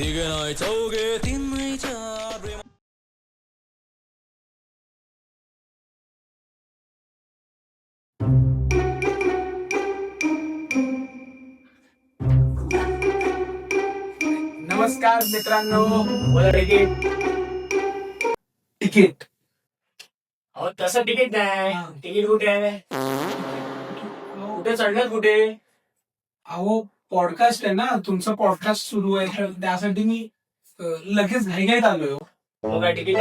तिघे नाही चौघे तीन प्रेम नमस्कार मित्रांनो बोला तिकीट. तिकीट. अहो तसं तिकीट नाही. तिकीट कुठे आहे? कुठे चढण्यात कुठे? अहो पॉडकास्ट आहे ना तुमचं पॉडकास्ट सुरू आहे तर त्यासाठी मी अ, लगेच घाईघाईत आलोय हो. मग काय तिकीट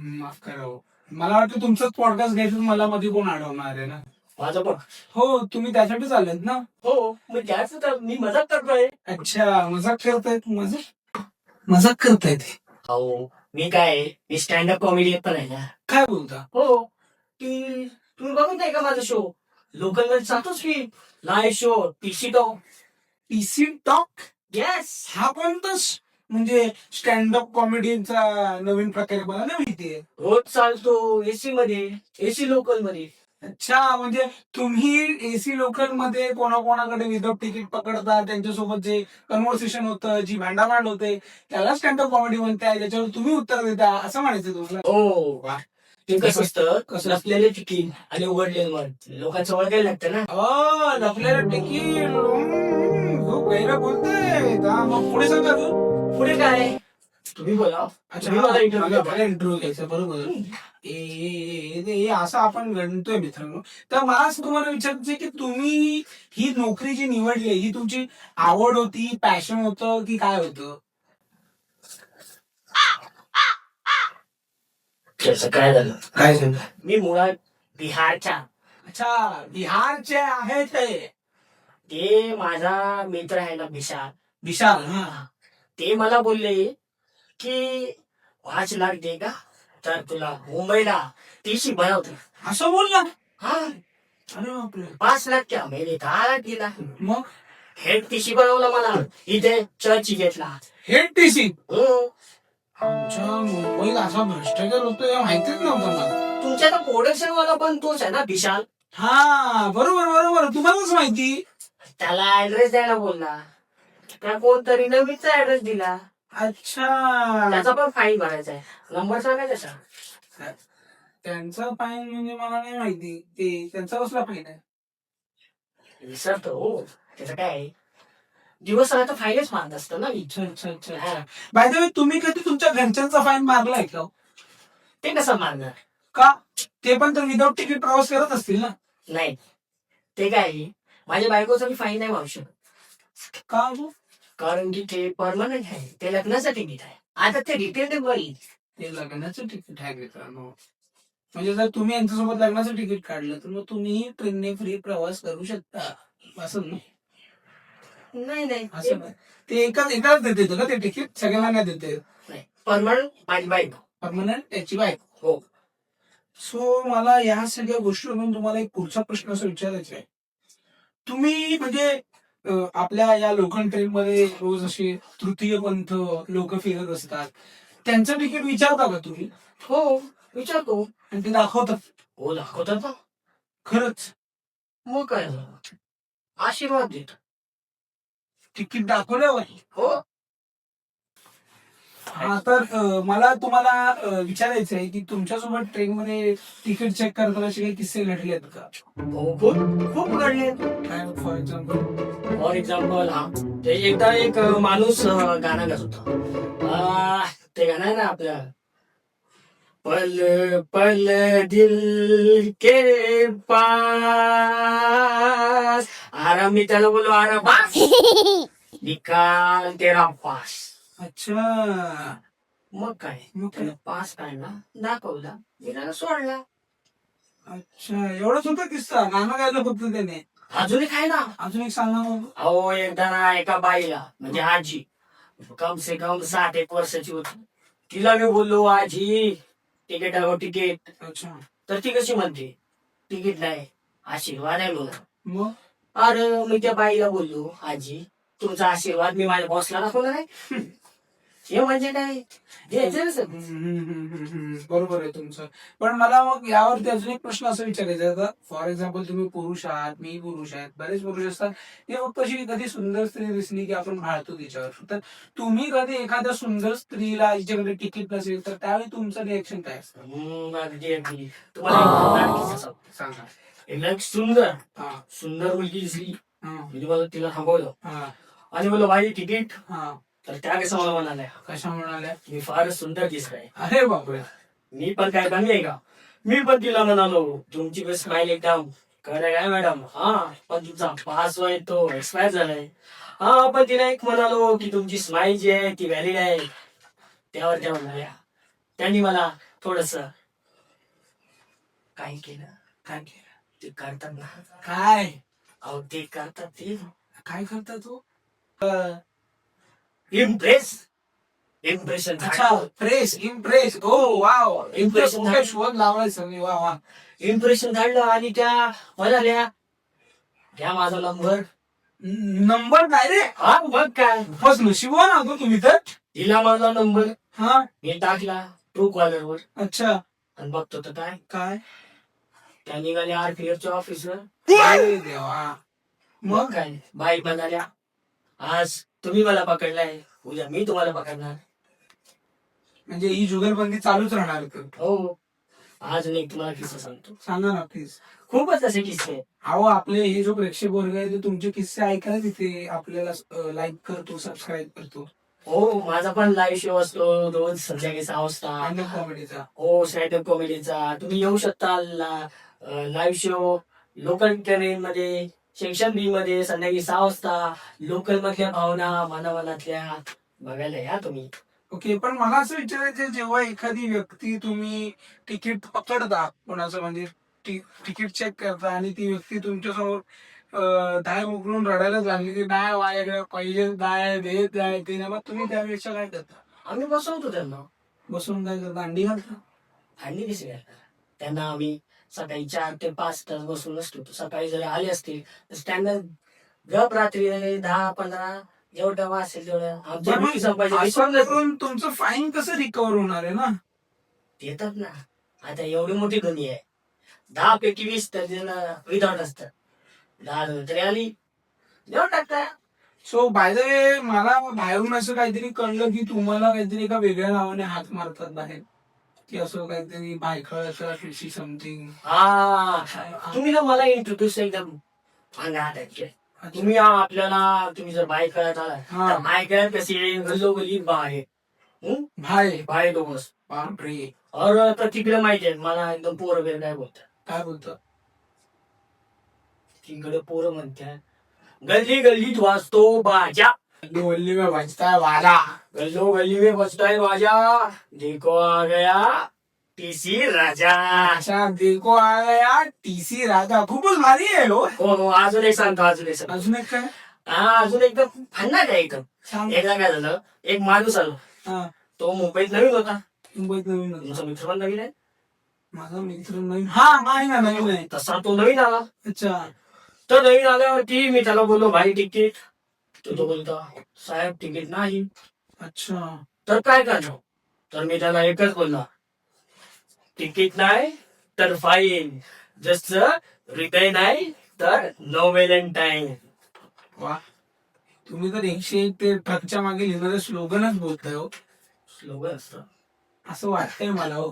माफ करा हो. मला वाटतं तुमचंच पॉडकास्ट घ्यायचं मला मध्ये कोण अडवणार आहे ना? माझं पण. हो तुम्ही त्यासाठीच आलेत ना? हो मग घ्यायचं तर मी मजाक करतोय. अच्छा मजाक करतायत मजाक? मजाक करतायत हो मी काय मी स्टँडअप कॉमेडी पण आहे ना. काय बोलता? हो. ती तुम्ही बघत नाही का माझा शो लोकल जातोच की live show PC talk. PC talk? Yes हा कोणताच म्हणजे स्टँडअप कॉमेडीचा नवीन प्रकार मला नाही माहितीये रोज चालतो एसी मध्ये एसी लोकलमध्ये. अच्छा म्हणजे तुम्ही एसी लोकलमध्ये कोणाकोणाकडे विदाउट तिकीट पकडता त्यांच्यासोबत जे कन्व्हर्सेशन होतं जी भांडाभांड होते त्याला स्टँडअप कॉमेडी म्हणताय त्याच्यावर तुम्ही उत्तर देता असं म्हणायचं तुम्हाला. हो. ते कसं असतं? कसं? नसलेले तिकीट आणि उघडलेलं मन. लोकांचं ओळखायला लागतं ना. अ लपलेलं तिकीट हम्म, खूप गैर बोलतोय. हा, मग पुढे सांगा तू. पुढे काय? तुम्ही बोला. अच्छा मला इंटरव्ह्यू घ्यायचा बरोबर. ए, असं आपण गणतोय मित्रांनो. तर मला असं तुम्हाला विचारायचं की तुम्ही ही नोकरी जी निवडली ही तुमची आवड होती पॅशन होतं की काय होतं? काय झालं? काय झालं? मी मुळात बिहारच्या. अच्छा बिहारचे आहे ते. ते माझा मित्र आहे ना विशाल. विशाल हा. ते मला बोलले की पाच लाख दे का? तर तुला मुंबईला टीसी बनवतो असं बोलला? हा. अरे बापरे. पाच लाख क्या मेरे दहा लाख दिला. मग? हेड टीसी बनवला मला. इथे चर्च घेतला. हेड टीसी हो आमच्या मुंबईत असा भ्रष्टाचार होतो हे माहितीच नव्हतं मला तुमच्या तर प्रोडक्शन वाला पण तोच आहे ना विशाल हा बरोबर बरोबर. तुम्हालाच माहिती. त्याला ऍड्रेस द्यायला बोलला त्या कोणतरी नवीनचा ऍड्रेस दिला. अच्छा. त्याचा पण फाईन भरायचा आहे. नंबर सांगायचा सांग त्यांचा. फाईन म्हणजे मला नाही माहिती. ते त्यांचा कसला फाईन आहे? विसरतो. हो त्याचं काय आहे? दिवस रात्र फाईनच मारत असतं ना मी. अच्छा अच्छा अच्छा अच्छा बाय द वे तुम्ही कधी तुमच्या घरच्यांचा फाईन मारलाय का ते कसं मारणार? का? ते पण तर विदाउट तिकीट प्रवास करत असतील ना. नाही. ते काय आहे, माझ्या बायकोचा मी फाईन नाही मारू शकत. का हो? कारण की ते परमनंट आहे. ते लग्नाचं तिकीट आहे. आता ते रिटेल येईल. ते लग्नाचं तिकीट आहे मित्रांनो. म्हणजे जर तुम्ही यांच्यासोबत लग्नाचं तिकीट काढलं तर मग तुम्ही ट्रेनने फ्री प्रवास करू शकता. असं ना? नाही नाही. असं नाही. ते एकाच एकाच देते का ते तिकीट सगळ्यांना नाही देते. परमनंट माझी बायको. परमनंट त्याची बाईक हो. सो मला या सगळ्या गोष्टीवरून तुम्हाला एक पुढचा प्रश्न असं विचारायचा आहे. तुम्ही म्हणजे अं, आपल्या या लोकल ट्रेन मध्ये रोज असे तृतीय पंथ लोक फिरत असतात. त्यांचं तिकीट विचारता का तुम्ही? हो विचारतो. आणि ते दाखवतात. हो दाखवतात ना. खरंच. मग काय झालं? आशीर्वाद देत तिकीट दाखवल्यावर. हो? हा तर मला तुम्हाला विचारायचं आहे की तुमच्यासोबत ट्रेन मध्ये तिकीट चेक करताना असे काही किस्से घडले आहेत का? हो खूप खूप घडले काय फॉर एक्झाम्पल फॉर एक्झाम्पल हा. ते एकदा एक माणूस गाणं गात होता. आ, ते गाणं आहे ना आपलं पल पल दिल के पास। आराम मी त्याला बोललो आराम पास निकाल तेरा पास. अच्छा. मग काय? मग काय? त्याला पास काढला दाखवला. मी त्याला सोडला. अच्छा एवढंच होतं किस्सा. गाणं गायलं फक्त त्याने. अजूनही काय ना? अजून एक सांगा मग अहो एकदा ना एका बाईला म्हणजे आजी. कम से कम साठ एक वर्षाची होती. तिला मी बोललो आजी तिकीट हवं तिकीट. अच्छा तर ती कशी म्हणते? तिकीट नाही आशीर्वाद आहे बोला मग? अरे मी त्या बाईला बोललो आजी तुमचा आशीर्वाद मी माझ्या बॉसला दाखवला नाही हे म्हणजे काय. बरोबर आहे तुमचं. पण मला मग यावरती अजून एक प्रश्न असा विचारायचा. आता फॉर एक्झाम्पल तुम्ही पुरुष आहात मी पुरुष आहेत बरेच पुरुष असतात. ते फक्त अशी कधी सुंदर स्त्री दिसली की आपण भाळतो तिच्यावर. तर तुम्ही कधी एखाद्या सुंदर स्त्रीला जिच्याकडे तिकीट नसेल तर त्यावेळी तुमचं रिएक्शन काय असतं? तुम्हाला. सांगा. एक सुंदर हा. सुंदर मुलगी दिसली. हा. मी तुम्हाला तिला थांबवलं. आणि बोललो भाई तिकीट तर त्या कसं मला म्हणाल्या कशा म्हणाल्या? मी फारच सुंदर दिसलाय अरे बापरे. मी पण काय आहे का? मी पण तिला म्हणालो तुमची पण स्माइल एकदम. खरं काय मॅडम हा पण तुमचा पास आहे तो एक्सपायर झालाय. हा पण तिला एक म्हणालो की तुमची स्माइल जी आहे ती व्हॅलिड आहे. त्यावर त्या म्हणाल्या त्यांनी मला थोडस काय केलं? काय केलं? ते करतात ना. काय? अहो ते करतात ते. काय करता तू? इम्प्रेस इम्प्रेशन अच्छा press impress oh wow Impression impression. शोध लावायचं मी वा वा. इम्प्रेशन काढलं आणि त्या म्हणाल्या घ्या माझा नंबर नंबर काय रे. हा बघ काय. बस नशिबवान होतो तुम्ही तर. दिला माझा नंबर हा. मी टाकला ट्रू कॉलर वर. अच्छा. आणि बघतो तर काय. काय? त्या निघाले आरपीएफ चे ऑफिसर अरे देवा. मग काय. बाई म्हणाल्या आज तुम्ही मला पकडलाय. उद्या मी तुम्हाला पकडणार. म्हणजे ही जुगलबंदी चालूच राहणार हो. आज एक तुम्हाला किस्सा सांगतो. सांगा ना प्लीज खूपच असे किस्से आहेत. अहो आपले हे जो प्रेक्षक वर्ग आहे ते तुमचे किस्से ऐकायला तिथे आपल्याला लाईक करतो सबस्क्राईब करतो. हो माझा पण लाईव्ह शो असतो रोज संध्याकाळी सहा वाजता. आणि कॉमेडीचा हो स्टँडअप कॉमेडीचा तुम्ही येऊ शकता लाईव्ह शो लोकल ट्रेन मध्ये. सेक्शन बी मध्ये संध्याकाळी सहा वाजता लोकल मधल्या भावना मनामनातल्या बघायला या तुम्ही. ओके पण मला असं विचारायचं जेव्हा एखादी व्यक्ती तुम्ही तिकीट पकडता कोणाचं म्हणजे तिकीट चेक करता आणि ती व्यक्ती तुमच्यासमोर दाय उघडून रडायला लागली की नाही माझ्याकडे पाहिजे नाही देत नाही ते नाही मग तुम्ही त्यापेक्षा काय करता? आम्ही बसवतो त्यांना. बसून काय करता? अंडी घालता? आणि कसे घालणार त्यांना आम्ही सकाळी चार ते पाच तास बसून असतो. सकाळी जर आले असतील तर स्टँडर्ड गप रात्री दहा पंधरा जेवढं डबा असेल तेवढं आमच्या तुमचं फाईन कसं रिकवर होणार आहे ना? देतात ना. आता एवढी मोठी दुनिया आहे. दहा पैकी वीस तर विदाउट असतात दहा तरी आली. देऊन टाकता. सो बाय द वे मला बाहेरून असं काहीतरी कळलं की तुम्हाला काहीतरी एका वेगळ्या नावाने हात मारतात बाहेर. की असं काहीतरी बायकळ असं समथिंग हा. तुम्ही ना मला इंट्रोड्यूस एकदम. तुम्ही आ- आपल्याला तुम्ही जर बाय करत आला हा. तर बाय कशी गल्लोगली बाय. बाय दोघस बापरे. और तर तिकडे माहिती आहे. मला एकदम पोरं वगैरे काय बोलतात काय बोलतो? तिकडे पोरं म्हणतात गल्ली गल्लीत वाजतो बाजा. वल्ली में बजता है वाला। गल्लो गल्ली में बजता है बाजा देखो आ गया टीसी राजा। अच्छा देखो आ गया टीसी राजा। खूपच भारी आहे हो हो हो अजून एक सांगतो अजून एक सांगतो. अजून एक काय? हा अजून एकदम भन्नाट आहे एकदम? सांग. एकदा काय झालं एक माणूस आलो. हा. तो मुंबईत नवीन होता. मुंबईत नवीन होता. तुमचा मित्र पण नवीन आहे? माझा मित्र नवीन. हा आहे ना नवीन आहे. तसा तो नवीन आला. अच्छा. तर नवीन आल्यावरती मी त्याला बोललो भाई तिकीट तर तो बोलतो साहेब तिकीट नाही. अच्छा. तर काय करणार? तर मी त्याला एकच बोलला तिकीट नाही तर फाईन जसं हृदय नाही तर नो व्हॅलेंटाईन वा. तुम्ही तर एकशे एक ते ट्रकच्या मागे लिहिणारे स्लोगनच बोलताय हो. स्लोगन असतं. असं वाटतंय मला हो.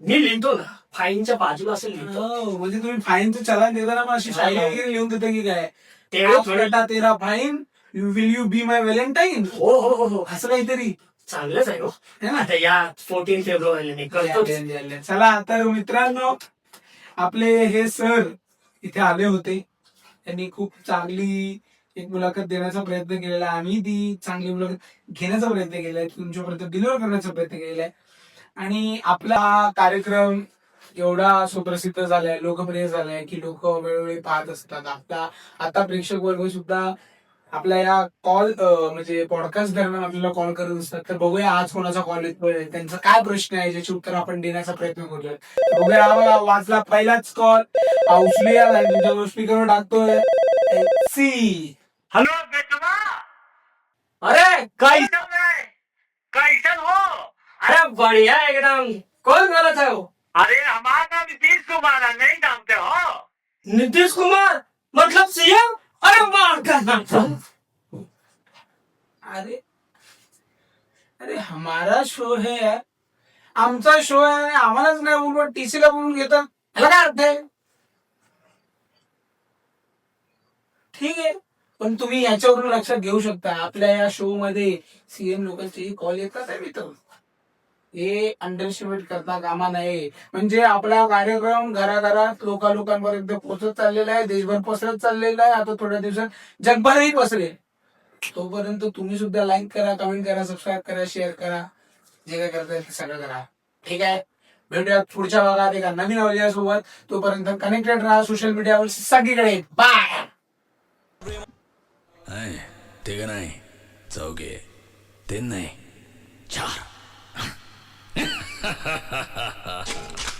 मी लिहितो ना फाईनच्या बाजूला असं लिहितो. हो, म्हणजे तुम्ही फाईनचं चलन देताना मग अशी शायरी वगैरे लिहून देता की काय? ते आज थोडे बेटा तेरा fine will you be my valentine हो हो हो हो. असं काहीतरी चांगलंच आहे हो. है ना? आता या फोर्टीन फेब्रुवारीने करतोच. चला तर मित्रांनो आपले हे सर इथे आले होते. त्यांनी खूप चांगली एक मुलाखत देण्याचा प्रयत्न केलेला आहे. आम्ही ती चांगली मुलाखत घेण्याचा प्रयत्न केलाय तुमच्यापर्यंत डिलिव्हर करण्याचा प्रयत्न केलेला आहे. आणि आपला कार्यक्रम एवढा सुप्रसिद्ध झालाय लोकप्रिय झालाय की लोक वेळोवेळी पाहत असतात. आता आता प्रेक्षक वर्ग सुद्धा आपल्या या कॉल म्हणजे पॉडकास्ट दरम्यान आपल्याला कॉल करत असतात. तर बघूया आज कोणाचा कॉल येतोय. त्यांचा काय प्रश्न आहे ज्याचे उत्तर आपण देण्याचा प्रयत्न करतोय बघूया बघा, वाचला पहिलाच कॉल उचलूया तुमच्या स्पीकरवर टाकतोय सी हॅलो अरे काय? कैसन हो. अरे बढ़िया एकदम. कौन बोलत है वो अरे हमारा नाम नीतीश कुमार है नहीं जानते हो नीतीश कुमार मतलब सीएम अरे मार का नाम अरे अरे हमारा शो है यार आमचा शो आहे आणि आम्हालाच नाही बोलवत टीसी ला बोलून घेतात ह्याला काय अर्थ आहे? ठीक आहे पण तुम्ही याच्यावरून लक्षात घेऊ शकता. आपल्या या शो मध्ये सीएम लोकांचे कॉल येतात आहे मित्र. हे अंडरस्टिमेट करता कामा नये. म्हणजे आपला कार्यक्रम घराघरात लोका लोकांपर्यंत पोहोचत चाललेला आहे देशभर पसरत चाललेला आहे. आता थोड्या दिवसात जगभरही पसरेल. तोपर्यंत तुम्ही सुद्धा लाईक करा कमेंट करा सबस्क्राईब करा शेअर करा. जे काय करताय ते सगळं करा. ठीक आहे? भेटूया पुढच्या भागात एका नवीन अवलिया सोबत तोपर्यंत कनेक्टेड राहा सोशल मीडियावर सगळीकडे. बाय नाही तिघ नाही? चौघे. तीन नाही. चार. Ha ha ha ha ha!